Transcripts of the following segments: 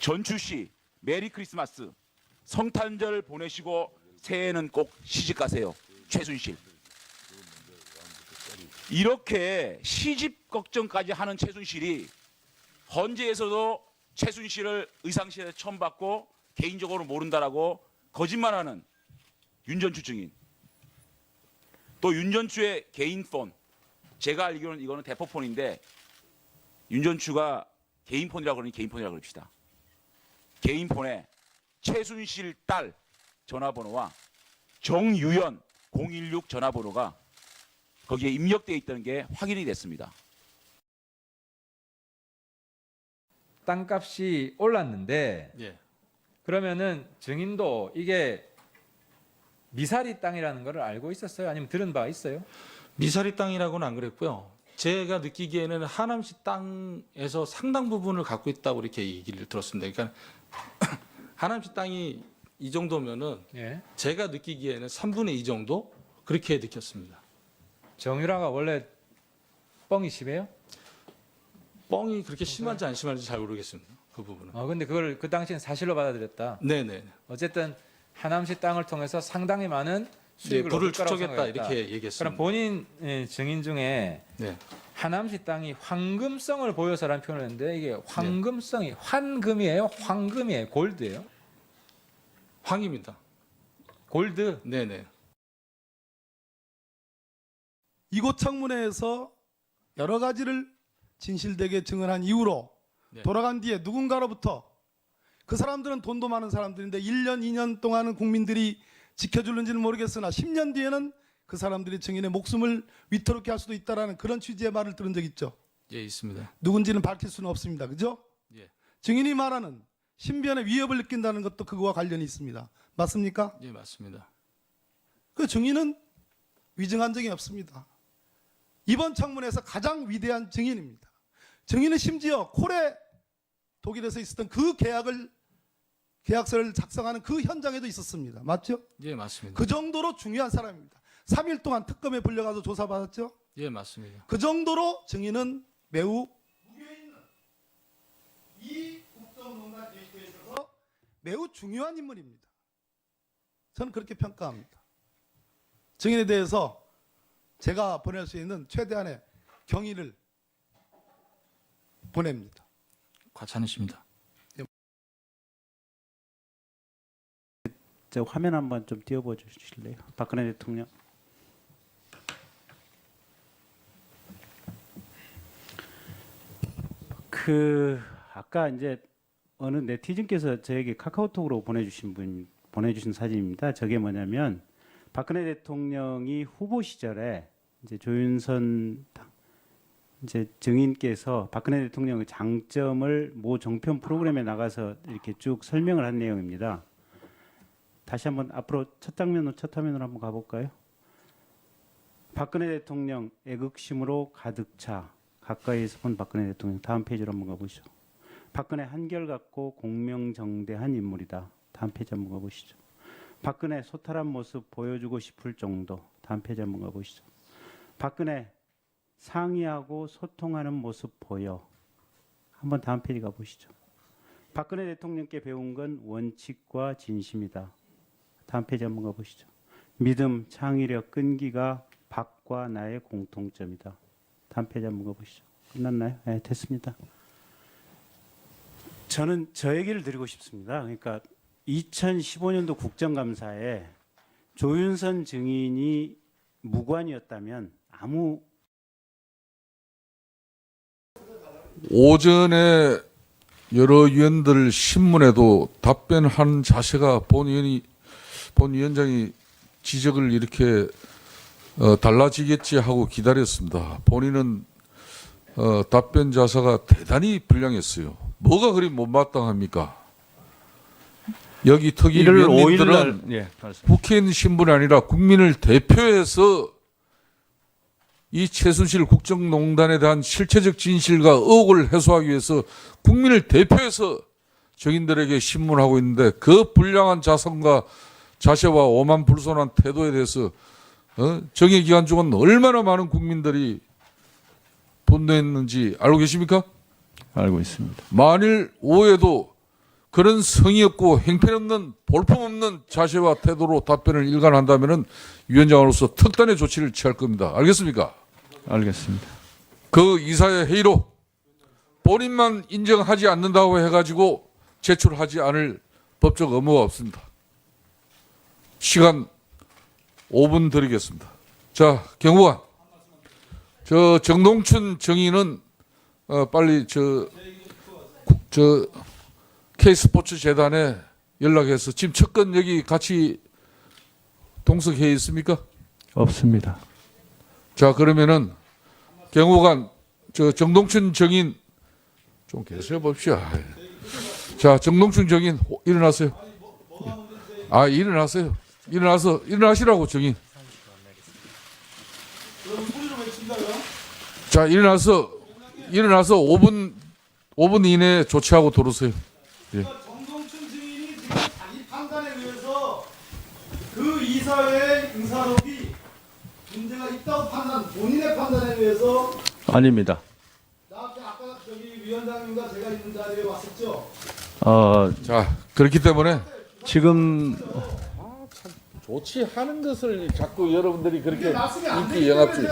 전주 씨 메리 크리스마스 성탄절 보내시고 새해에는 꼭 시집 가세요. 최순실. 이렇게 시집 걱정까지 하는 최순실이 헌재에서도 최순실을 의상실에 처음 받고 개인적으로 모른다라고 거짓말하는 윤전추 증인. 또 윤전추의 개인 폰. 제가 알기로는 이거는 대포폰인데 윤전추가 개인 폰이라고 그러니 개인 폰이라고 그럽시다. 개인 폰에 최순실 딸 전화번호와 정유연 016 전화번호가 거기에 입력되어 있다는 게 확인이 됐습니다. 땅값이 올랐는데 예. 그러면은 증인도 이게 미사리 땅이라는 걸 알고 있었어요? 아니면 들은 바가 있어요? 미사리 땅이라고는 안 그랬고요. 제가 느끼기에는 하남시 땅에서 상당 부분을 갖고 있다고 이렇게 얘기를 들었습니다. 그러니까 하남시 땅이 이 정도면은 예. 제가 느끼기에는 3분의 2 정도 그렇게 느꼈습니다. 정유라가 원래 뻥이 심해요? 뻥이 그렇게 심한지 안 심한지 잘 모르겠습니다. 그 부분은. 어 근데 그걸 그 당시엔 사실로 받아들였다. 네네. 어쨌든 하남시 땅을 통해서 상당히 많은 네, 수익을 불을 얻을 거라고 생각했다. 이렇게 얘기했습니다. 그럼 본인 예, 증인 중에 네. 하남시 땅이 황금성을 보여서라는 표현을 했는데 이게 황금성이 황금이에요? 황금이에요? 골드예요? 황입니다. 골드? 네네. 이곳 청문회에서 여러 가지를 진실되게 증언한 이후로 네. 돌아간 뒤에 누군가로부터 그 사람들은 돈도 많은 사람들인데 1년, 2년 동안은 국민들이 지켜줄는지는 모르겠으나 10년 뒤에는 그 사람들이 증인의 목숨을 위태롭게 할 수도 있다라는 그런 취지의 말을 들은 적 있죠. 예, 있습니다. 누군지는 밝힐 수는 없습니다. 그죠? 예. 증인이 말하는 신변의 위협을 느낀다는 것도 그거와 관련이 있습니다. 맞습니까? 예, 맞습니다. 그 증인은 위증한 적이 없습니다. 이번 청문회에서 가장 위대한 증인입니다. 증인은 심지어 콜에 독일에서 있었던 그 계약을 계약서를 작성하는 그 현장에도 있었습니다. 맞죠? 예, 맞습니다. 그 정도로 중요한 사람입니다. 3일 동안 특검에 불려가서 조사받았죠? 예, 맞습니다. 그 정도로 증인은 매우 무게 있는 이 국정농단 계획에 있어서 매우 중요한 인물입니다. 저는 그렇게 평가합니다. 증인에 대해서 제가 보낼 수 있는 최대한의 경의를 보냅니다. 과찬이십니다. 저 화면 한번 좀 띄워봐 주실래요? 박근혜 대통령. 그 아까 이제 어느 네티즌께서 저에게 카카오톡으로 보내주신 분 보내주신 사진입니다. 저게 뭐냐면 박근혜 대통령이 후보 시절에 이제 조윤선 당- 이제 증인께서 박근혜 대통령의 장점을 모 정편 프로그램에 나가서 이렇게 쭉 설명을 한 내용입니다. 다시 한번 앞으로 첫 장면으로 첫 화면으로 한번 가볼까요? 박근혜 대통령 애국심으로 가득 차 가까이에서 본 박근혜 대통령 다음 페이지로 한번 가보시죠. 박근혜 한결같고 공명정대한 인물이다. 다음 페이지 한번 가보시죠. 박근혜 소탈한 모습 보여주고 싶을 정도. 다음 페이지 한번 가보시죠. 박근혜 상의하고 소통하는 모습 보여. 한번 다음 페이지 가보시죠. 박근혜 대통령께 배운 건 원칙과 진심이다. 다음 페이지 한번 가보시죠. 믿음, 창의력, 끈기가 박과 나의 공통점이다. 다음 페이지 한번 가보시죠. 끝났나요? 네, 됐습니다. 저는 저 얘기를 드리고 싶습니다. 그러니까 2015년도 국정감사에 조윤선 증인이 무관이었다면 아무 오전에 여러 위원들 신문에도 답변한 자세가 본 위원이 본 위원장이 지적을 이렇게 어, 달라지겠지 하고 기다렸습니다. 본인은 어, 답변 자세가 대단히 불량했어요. 뭐가 그리 못마땅합니까? 여기 특위 1월 5일 위원님들은 날 예. 국회의원 신분이 아니라 국민을 대표해서 이 최순실 국정농단에 대한 실체적 진실과 의혹을 해소하기 위해서 국민을 대표해서 정인들에게 신문하고 있는데 그 불량한 자성과 자세와 오만 불손한 태도에 대해서 어? 정의 기간 동안 얼마나 많은 국민들이 분노했는지 알고 계십니까? 알고 있습니다. 만일 오해도 그런 성의 없고 행편없는 볼품없는 자세와 태도로 답변을 일관한다면은 위원장으로서 특단의 조치를 취할 겁니다. 알겠습니까? 알겠습니다. 그 이사의 회의로 본인만 인정하지 않는다고 해가지고 제출하지 않을 법적 의무가 없습니다. 시간 5분 드리겠습니다. 자, 경호관. 저 정동춘 정의는 어, 빨리 저, 구- 저 K스포츠 재단에 연락해서 지금 첫건 여기 같이 동석해 있습니까? 없습니다. 자 그러면은 경호관 저 정동춘 정인 좀 계세요 봅시다. 자 정동춘 정인 호- 일어나세요. 아 일어나세요. 일어나서 일어나시라고 정인. 자 일어나서 일어나서 5분 5분 이내에 조치하고 들어오세요. 정동춘 증인이 지금 자기 판단에 의해서 그 이사회의 응사록이 문제가 있다고 판단, 본인의 판단에 의해서 아닙니다. 나한테 아까 저기 위원장님과 제가 있는 자리에 왔었죠. 어, 자 그렇기 때문에 지금 조치하는 것을 자꾸 여러분들이 그렇게 인기 영합주.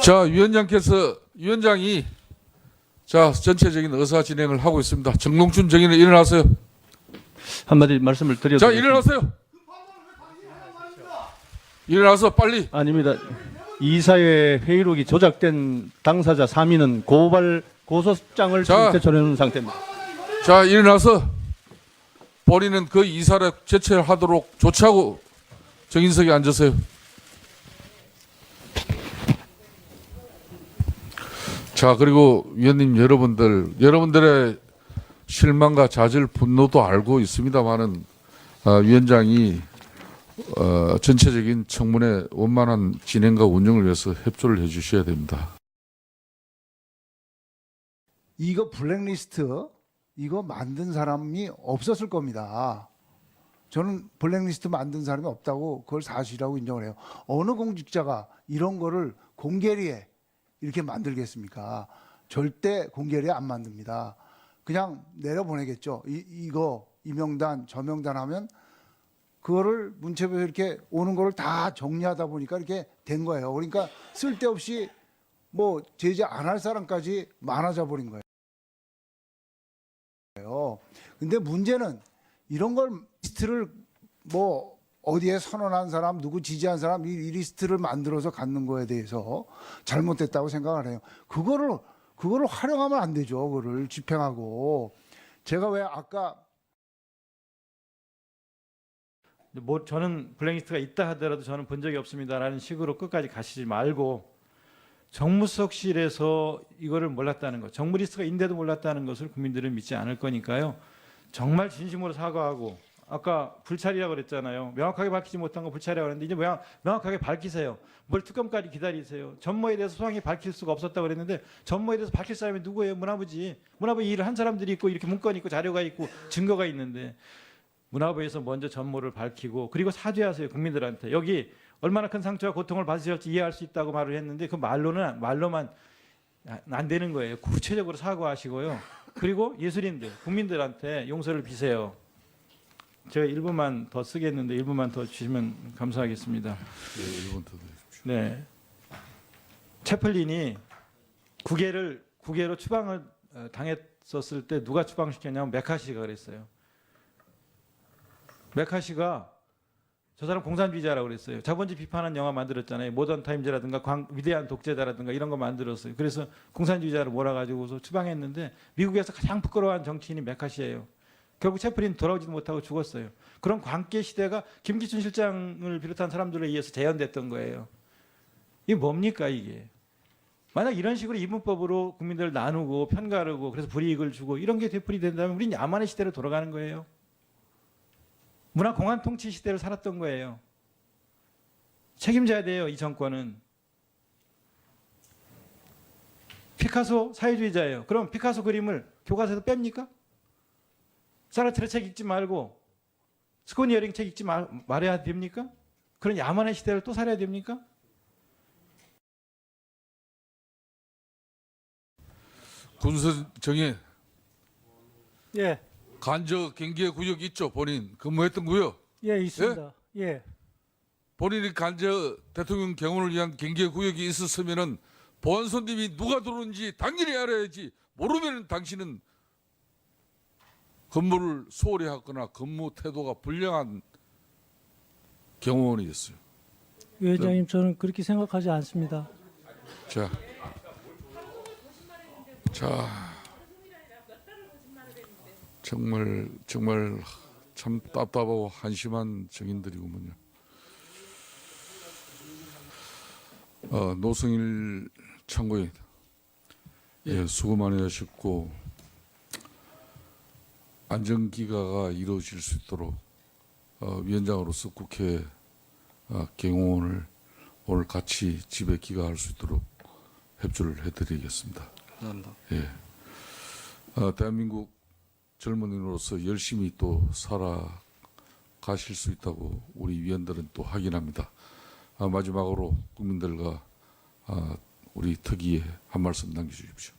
자 위원장께서 위원장이 자 전체적인 의사 진행을 하고 있습니다. 정동춘 정의는 일어나세요. 한마디 말씀을 드려도 자? 일어나세요. 일어나서 빨리. 아닙니다. 이사회 회의록이 조작된 당사자 3인은 고발 고소장을 제출해놓은 상태입니다. 자 일어나서 본인은 그 이사를 제출하도록 조치하고 정인석에 앉으세요. 자 그리고 위원님 여러분들 여러분들의 실망과 자질 분노도 알고 있습니다만은 어, 위원장이 어, 전체적인 청문회 원만한 진행과 운영을 위해서 협조를 해 주셔야 됩니다. 이거 블랙리스트 이거 만든 사람이 없었을 겁니다. 저는 블랙리스트 만든 사람이 없다고 그걸 사실이라고 인정을 해요. 어느 공직자가 이런 거를 공개리에 이렇게 만들겠습니까? 절대 공개리에 안 만듭니다. 그냥 내려보내겠죠. 이, 이거 이 명단 저 명단 하면 그거를 문체부에서 이렇게 오는 거를 다 정리하다 보니까 이렇게 된 거예요. 그러니까 쓸데없이 뭐 제재 안 할 사람까지 많아져 버린 거예요. 근데 문제는 이런 걸 리스트를 뭐 어디에 선언한 사람, 누구 지지한 사람 이, 이 리스트를 만들어서 갖는 거에 대해서 잘못됐다고 생각을 해요. 그거를 그거를 활용하면 안 되죠. 그거를 집행하고 제가 왜 아까 뭐 저는 블랙리스트가 있다 하더라도 저는 본 적이 없습니다라는 식으로 끝까지 가시지 말고 정무석실에서 이거를 몰랐다는 것, 정무 리스트가 있는데도 몰랐다는 것을 국민들은 믿지 않을 거니까요. 정말 진심으로 사과하고 아까 불찰이라고 그랬잖아요. 명확하게 밝히지 못한 거 불찰이라고 그랬는데 이제 명, 명확하게 밝히세요. 뭘 특검까지 기다리세요. 전모에 대해서 소상히 밝힐 수가 없었다고 그랬는데 전모에 대해서 밝힐 사람이 누구예요? 문화부지. 문화부 이 일을 한 사람들이 있고 이렇게 문건이 있고 자료가 있고 증거가 있는데 문화부에서 먼저 전모를 밝히고 그리고 사죄하세요 국민들한테 여기 얼마나 큰 상처와 고통을 받으실지 이해할 수 있다고 말을 했는데 그 말로는 말로만 안 되는 거예요 구체적으로 사과하시고요 그리고 예술인들 국민들한테 용서를 비세요. 제가 1분만 더 쓰겠는데 1분만 더 주시면 감사하겠습니다. 네. 채플린이 국외를 국외로 추방을 어, 당했었을 때 누가 추방시켰냐면 메카시가 그랬어요. 메카시가 저 사람 공산주의자라고 그랬어요. 자본주의 비판한 영화 만들었잖아요. 모던 타임즈라든가 광, 위대한 독재자라든가 이런 거 만들었어요. 그래서 공산주의자를 몰아가지고서 추방했는데 미국에서 가장 부끄러워한 정치인이 메카시예요. 결국 채플린 돌아오지도 못하고 죽었어요. 그런 관계 시대가 김기춘 실장을 비롯한 사람들에 의해서 재현됐던 거예요. 이게 뭡니까 이게? 만약 이런 식으로 이분법으로 국민들을 나누고 편가르고 그래서 불이익을 주고 이런 게 되풀이 된다면 우리는 야만의 시대로 돌아가는 거예요. 문화 공안 통치 시대를 살았던 거예요. 책임져야 돼요, 이 정권은. 피카소 사회주의자예요. 그럼 피카소 그림을 교과서에서 뺍니까? 사르트르 책 읽지 말고 스코니어링 책 읽지 말, 말해야 됩니까? 그런 야만의 시대를 또 살아야 됩니까? 군수 정의 예. 간저 경계 구역 있죠 본인 근무했던 구역 예, 있습니다. 예. 본인이 간저 대통령 경호를 위한 경계 구역이 있었으면은 보안 손님이 누가 들어오는지 당연히 알아야지 모르면 당신은 근무를 소홀히 하거나 근무 태도가 불량한 경호원이었어요. 위원장님 저는 그렇게 생각하지 않습니다. 자, 자, 정말 정말 참 답답하고 한심한 정인들이구먼요. 어, 노승일 참고인, 예, 수고 많이 하셨고 안정기가가 이루어질 수 있도록 어, 위원장으로서 국회 어, 경호원을 오늘 같이 집에 귀가할 수 있도록 협조를 해드리겠습니다. 감사합니다. 예. 어, 대한민국 젊은이로서 열심히 또 살아가실 수 있다고 우리 위원들은 또 확인합니다. 아, 마지막으로 국민들과 아, 우리 특위에 한 말씀 남겨주십시오.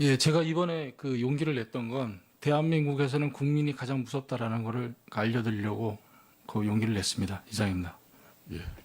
예, 제가 이번에 그 용기를 냈던 건 대한민국에서는 국민이 가장 무섭다라는 것을 알려드리려고 그 용기를 냈습니다. 이상입니다. 예.